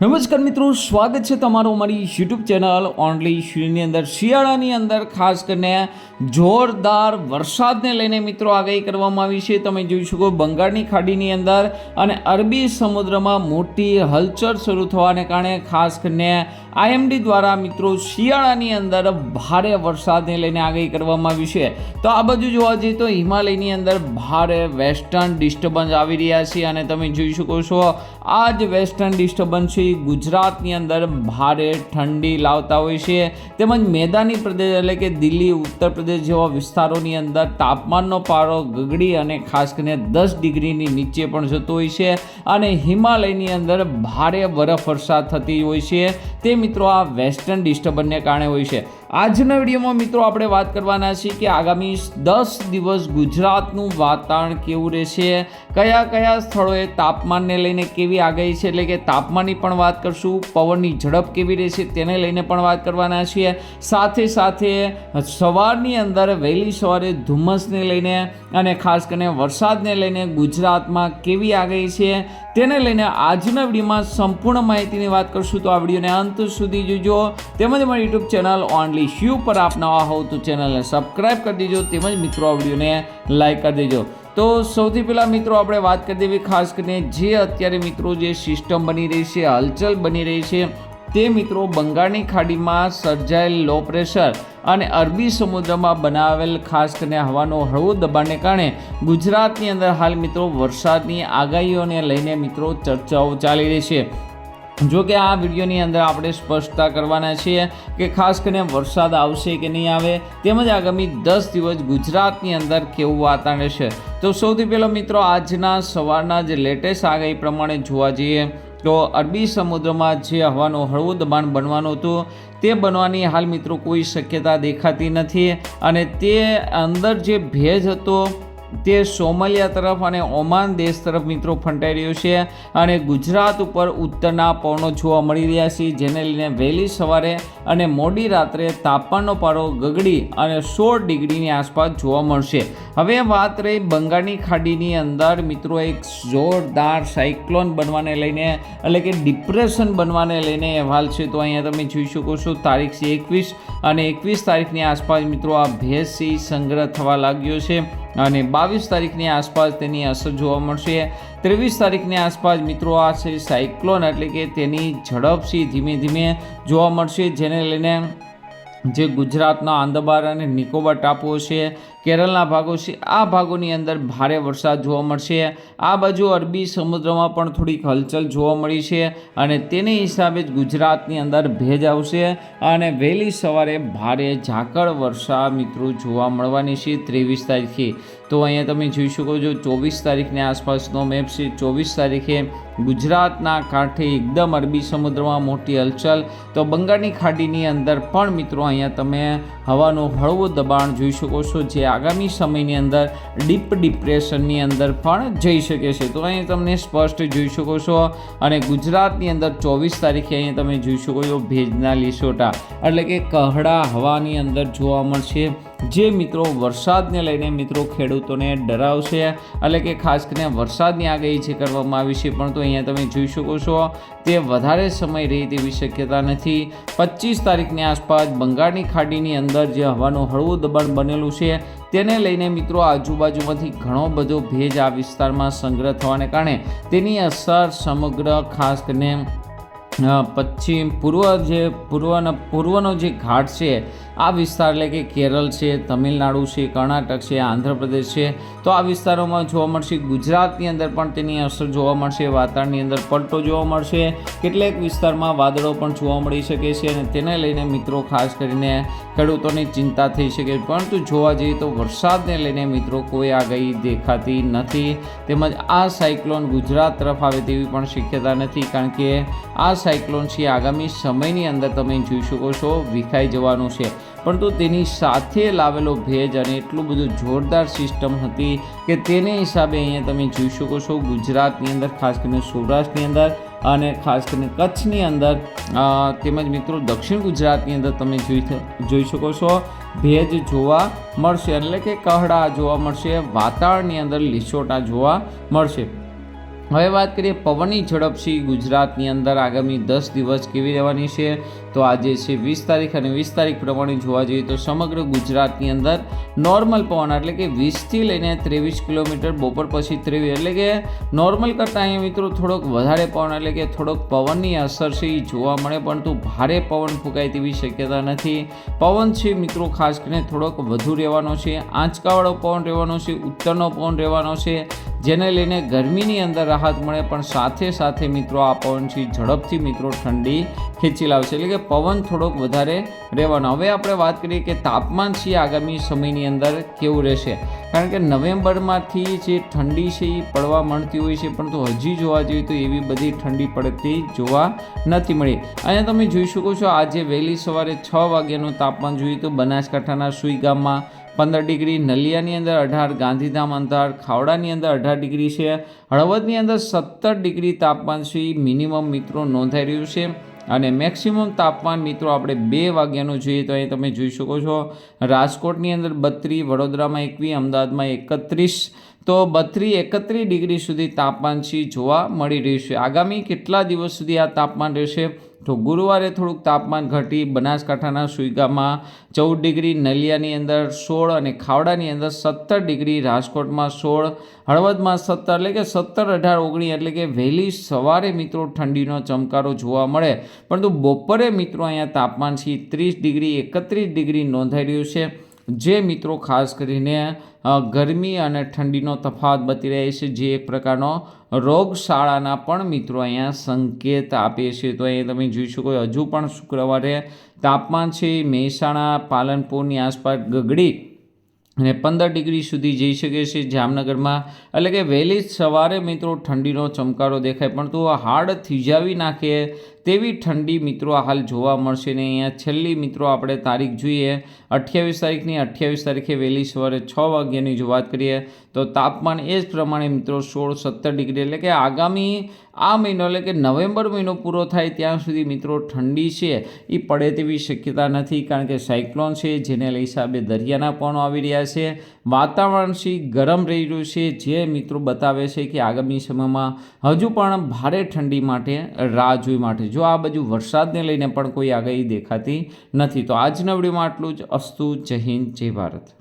નમસ્કાર મિત્રો, સ્વાગત છે તમારું અમારી યુટ્યુબ ચેનલ ઓનલી શ્રીની અંદર. શિયાળાની અંદર ખાસ કરીને જોરદાર વરસાદને લઈને મિત્રો આગાહી કરવામાં આવી છે. તમે જોઈ શકો બંગાળની ખાડીની અંદર અને અરબી સમુદ્રમાં મોટી હલચલ શરૂ થવાને કારણે ખાસ કરીને આઈએમડી દ્વારા મિત્રો શિયાળાની અંદર ભારે વરસાદને લઈને આગાહી કરવામાં આવી છે. તો આ બાજુ જોવા જઈએ તો હિમાલયની અંદર ભારે વેસ્ટર્ન ડિસ્ટર્બન્સ આવી રહ્યા છે અને તમે જોઈ શકો છો આ જ વેસ્ટર્ન ડિસ્ટર્બન્સ છે એ ગુજરાતની અંદર ભારે ઠંડી લાવતા હોય છે. તેમજ મેદાની પ્રદેશ એટલે કે દિલ્હી, ઉત્તર પ્રદેશ જેવા વિસ્તારોની અંદર તાપમાનનો પારો ગગડી અને ખાસ કરીને દસ ડિગ્રીની નીચે પણ જતો હોય છે અને હિમાલયની અંદર ભારે બરફ વરસાદ થતી હોય છે. તે મિત્રો આ વેસ્ટર્ન ડિસ્ટર્બન્સને કારણે હોય છે. આજના વિડીયોમાં મિત્રો આપણે વાત કરવાના છીએ કે આગામી દસ દિવસ ગુજરાતનું વાતાવરણ કેવું રહેશે, કયા કયા સ્થળોએ તાપમાનને લઈને કેવી આગાહી છે, એટલે કે તાપમાનની પણ વાત કરશું, પવનની ઝડપ કેવી રહેશે તેને લઈને પણ વાત કરવાના છીએ. સાથે સાથે સવારની અંદર વહેલી સવારે ધુમ્મસને લઈને અને ખાસ કરીને વરસાદને લઈને ગુજરાતમાં કેવી આગાહી છે તેને લઈને આજના વિડીયોમાં સંપૂર્ણ માહિતીની વાત કરશું. તો આ વિડીયોને અંત સુધી જોજો. તેમજ મારી યુટ્યુબ ચેનલ ઓનલી શ્યુ પર આપ નવા હોવ તો ચેનલને સબસ્ક્રાઈબ કરી દેજો તેમજ મિત્રો આ વિડીયોને લાઈક કરી દેજો. તો સૌથી પહેલાં મિત્રો આપણે વાત કરી દેવી ખાસ કરીને જે અત્યારે મિત્રો જે સિસ્ટમ બની રહી છે, હલચલ બની રહી છે, તે મિત્રો બંગાળની ખાડીમાં સર્જાયેલ લો પ્રેશર અને અરબી સમુદ્રમાં બનાવેલ ખાસ કરીને હવાનો હળવું દબાણને કારણે ગુજરાતની અંદર હાલ મિત્રો વરસાદની આગાહીઓને લઈને મિત્રો ચર્ચાઓ ચાલી રહી છે. જો કે આ વિડીયોની અંદર આપણે સ્પષ્ટતા કરવાના છીએ કે ખાસ કરીને વરસાદ આવશે કે નહીં આવે, તેમજ આગામી દસ દિવસ ગુજરાતની અંદર કેવું વાતાવરણ છે તો સૌથી પહેલો મિત્રો, આજના સવારના જે લેટેસ્ટ આગાહી પ્રમાણે જોવા જઈએ, તો અરબી સમુદ્રમાં જે હવાનું હળવું દબાણ બનવાનું હતું, તે બનવાની હાલ મિત્રો કોઈ શક્યતા દેખાતી નથી અને તે અંદર જે ભેજ હતો તે સોમાલિયા તરફ અને ઓમાન દેશ તરફ મિત્રો ફંટાઈ રહ્યો છે અને ગુજરાત ઉપર ઉત્તરના પવનો જોવા મળી રહ્યા છે, જેને લઈને વહેલી સવારે અને મોડી રાત્રે તાપમાનનો પારો ગગડી અને સોળ ડિગ્રીની આસપાસ જોવા મળશે. હવે વાત રહી બંગાળની ખાડીની અંદર. મિત્રો, એક જોરદાર સાયક્લોન બનવાને લઈને, એટલે કે ડિપ્રેશન બનવાને લઈને અહેવાલ છે. તો અહીંયા તમે જોઈ શકો છો, તારીખ છે એકવીસ અને એકવીસ તારીખની આસપાસ મિત્રો આ છે સંગ્રહ થવા લાગ્યો છે અને બાવીસ તારીખની આસપાસ તેની અસર જોવા મળશે. ત્રેવીસ તારીખની આસપાસ મિત્રો આ છે સાયક્લોન, એટલે કે તેની ઝડપથી ધીમે ધીમે જોવા મળશે, જેને લઈને જે ગુજરાતના આંદબાર અને નિકોબાર ટાપુઓ છે, કેરળના ભાગો છે, આ ભાગોની અંદર ભારે વરસાદ જોવા મળશે. આ બાજુ અરબી સમુદ્રમાં પણ થોડીક હલચલ જોવા મળી છે અને તેને હિસાબે જ ગુજરાતની અંદર ભેજ આવશે અને વહેલી સવારે ભારે ઝાકળ વર્ષા મિત્રો જોવા મળવાની છે ત્રેવીસ તારીખે. તો અહીંયા તમે જોઈ શકો છો ચોવીસ તારીખની આસપાસનો મેપ છે. ચોવીસ તારીખે ગુજરાતના કાંઠે એકદમ અરબી સમુદ્રમાં મોટી હલચલ. તો બંગાળની ખાડીની અંદર પણ મિત્રો અહીંયા તમે હવાનું હળવું દબાણ જોઈ શકો છો, જે આગામી સમયની અંદર ડીપ ડિપ્રેશનની અંદર પણ જઈ શકે છે. તો અહીં તમને સ્પષ્ટ જોઈ શકો છો અને ગુજરાતની અંદર ચોવીસ તારીખે અહીંયા તમે જોઈ શકો છો ભેજના લીસોટા. એટલે કે કહડા હવાની અંદર જોવા મળશે. જે મિત્રો વરસાદને લઈને મિત્રો ખેડૂતોને ડરાવશે, એટલે કે ખાસ કરીને વરસાદની આગાહી જે કરવામાં આવી છે, પણ તો અહીંયા તમે જોઈ શકો છો, તે વધારે સમય રહે તેવી શક્યતા નથી. પચીસ તારીખની આસપાસ બંગાળની ખાડીની અંદર જે હવાનું હળવું દબાણ બનેલું છે, તેને લઈને મિત્રો આજુબાજુમાંથી ઘણો બધો ભેજ આ વિસ્તારમાં સંગ્રહ થવાને કારણે તેની અસર સમગ્ર ખાસ કરીને પશ્ચિમ પૂર્વ જે પૂર્વના, પૂર્વનો જે ઘાટ છે, આ વિસ્તાર એટલે કે કેરળ છે, તમિલનાડુ છે, કર્ણાટક છે, આંધ્રપ્રદેશ છે, તો આ વિસ્તારોમાં જોવા મળશે ગુજરાતની અંદર પણ તેની અસર જોવા મળશે, વાતાવરણની અંદર પલટો જોવા મળશે, કેટલાક વિસ્તારમાં વાદળો પણ જોવા મળી શકે છે અને તેને લઈને મિત્રો ખાસ કરીને ખેડૂતોની ચિંતા થઈ શકે છે. પરંતુ જોવા જઈએ તો વરસાદને લઈને મિત્રો કોઈ આગાહી દેખાતી નથી. તેમજ આ સાયક્લોન ગુજરાત તરફ આવે તેવી પણ શક્યતા નથી, કારણ કે આ સાયક્લોન છે. આગામી સમયની અંદર તમે જોઈ શકો છો, વિખાઈ જવાનું છે. પરંતુ તેની સાથે લાવેલો ભેજ અને એટલું બધું જોરદાર સિસ્ટમ હતી કે તેને હિસાબે અહીંયા તમે જોઈ શકો છો, ગુજરાતની અંદર, ખાસ કરીને સૌરાષ્ટ્રની અંદર અને ખાસ કરીને કચ્છની અંદર તેમજ મિત્રો દક્ષિણ ગુજરાતની અંદર તમે જોઈ જોઈ શકો છો. ભેજ જોવા મળશે, એટલે કે કહડા જોવા મળશે, વાતાવરણની અંદર લીસોટા જોવા મળશે. હવે વાત કરીએ પવનની ઝડપ છે ગુજરાતની અંદર આગામી દસ દિવસ કેવી રહેવાની છે? તો આજે છે વીસ તારીખ અને વીસ તારીખ પ્રમાણે જોવા જઈએ તો સમગ્ર ગુજરાતની અંદર નોર્મલ પવન, એટલે કે વીસથી લઈને ત્રેવીસ કિલોમીટર બપોર પછી ત્રેવીસ, એટલે કે નોર્મલ કરતાં અહીંયા મિત્રો થોડોક વધારે પવન, એટલે કે થોડોક પવનની અસર છે એ જોવા મળે, પરંતુ ભારે પવન ફૂંકાય તેવી શક્યતા નથી. પવન છે મિત્રો ખાસ કરીને થોડોક વધુ રહેવાનો છે. આંચકાવાળો પવન રહેવાનો છે, ઉત્તરનો પવન રહેવાનો છે. જેને લઈને ગરમીની અંદર રાહત મળે, પણ સાથે સાથે મિત્રો આ પવનથી, ઝડપથી મિત્રો ઠંડી ખેંચી લાવશે. એટલે કે પવન થોડોક વધારે રહેવાનો. હવે આપણે વાત કરીએ કે તાપમાન છે આગામી સમયની અંદર કેવું રહેશે? કારણ કે નવેમ્બરમાંથી જે ઠંડી છે એ પડવા મળતી હોય છે, પરંતુ હજી જોવા જોઈએ તો એવી બધી ઠંડી પડતી જોવા નથી મળી. અહીંયા તમે જોઈ શકો છો, આજે વહેલી સવારે છ વાગ્યાનું તાપમાન જોઈએ તો બનાસકાંઠાના સુઈ ગામમાં પંદર ડિગ્રી નલિયાની અંદર અઢાર, ગાંધીધામ અંતર ખાવડાની અંદર અઢાર ડિગ્રી છે, હળવદની અંદર સત્તર ડિગ્રી તાપમાન છે મિનિમમ મિત્રો નોંધાઈ રહ્યું છે અને મેક્સિમમ તાપમાન મિત્રો આપણે બે વાગ્યાનું જોઈએ તો અહીં તમે જોઈ શકો છો, રાજકોટની અંદર બત્રીસ, વડોદરામાં એકવીસ, અમદાવાદમાં એકત્રીસ. તો બત્રીસ, એકત્રીસ ડિગ્રી સુધી તાપમાન છે જોવા મળી રહ્યું છે. આગામી કેટલા દિવસ સુધી આ તાપમાન રહેશે? તો ગુરુવારે થોડુંક તાપમાન ઘટી બનાસકાંઠાના સુઈગામાં ચૌદ ડિગ્રી, નલિયાની અંદર સોળ અને ખાવડાની અંદર સત્તર ડિગ્રી, રાજકોટમાં સોળ, હળવદમાં સત્તર એટલે કે સત્તર અઢાર ઓગણીસ એટલે કે વહેલી સવારે મિત્રો ઠંડીનો ચમકારો જોવા મળે. પરંતુ બપોરે મિત્રો અહીંયા તાપમાન છે ત્રીસ ડિગ્રી, એકત્રીસ ડિગ્રી નોંધાઈ રહ્યું છે. જે મિત્રો ખાસ કરીને ગરમી અને ઠંડીનો તફાવત બતી રહે છે, જે એક પ્રકારનો રોગશાળાના પણ મિત્રો અહીંયા સંકેત આપે છે. તો અહીંયા તમે જોઈ શકો હજુ પણ શુક્રવારે તાપમાન છે, મહેસાણા, પાલનપુરની આસપાસ ગગડી અને પંદર ડિગ્રી સુધી જઈ શકે છે જામનગરમાં. એટલે કે વહેલી સવારે મિત્રો ઠંડીનો ચમકારો દેખાય પણ તો હાડ થીજાવી નાખે તેવી ઠંડી મિત્રો હાલ જોવા મળશે ને. અહીંયા છેલ્લી મિત્રો આપણે તારીખ જોઈએ, અઠ્યાવીસ તારીખની. અઠ્યાવીસ તારીખે વહેલી સવારે છ વાગ્યાની જો વાત કરીએ તો તાપમાન એ જ પ્રમાણે મિત્રો સોળ સત્તર ડિગ્રી એટલે કે આગામી આ મહિનો એટલે કે નવેમ્બર મહિનો પૂરો થાય ત્યાં સુધી મિત્રો ઠંડી છે. એ પડે તેવી શક્યતા નથી કારણ કે સાયક્લોન છે જેને લઈ હિસાબે દરિયાના પણ આવી રહ્યા છે. વાતાવરણ છે ગરમ રહી રહ્યું છે જે મિત્રો બતાવે છે કે આગામી સમયમાં હજુ પણ ભારે ઠંડી માટે રાહ જોઈ માટે. જો આ બાજુ વરસાદને લઈને પણ કોઈ આગાહી દેખાતી નથી તો આજના વિડીયોમાં આટલું જ. અસ્તુ, જય હિન્દ, જય ભારત.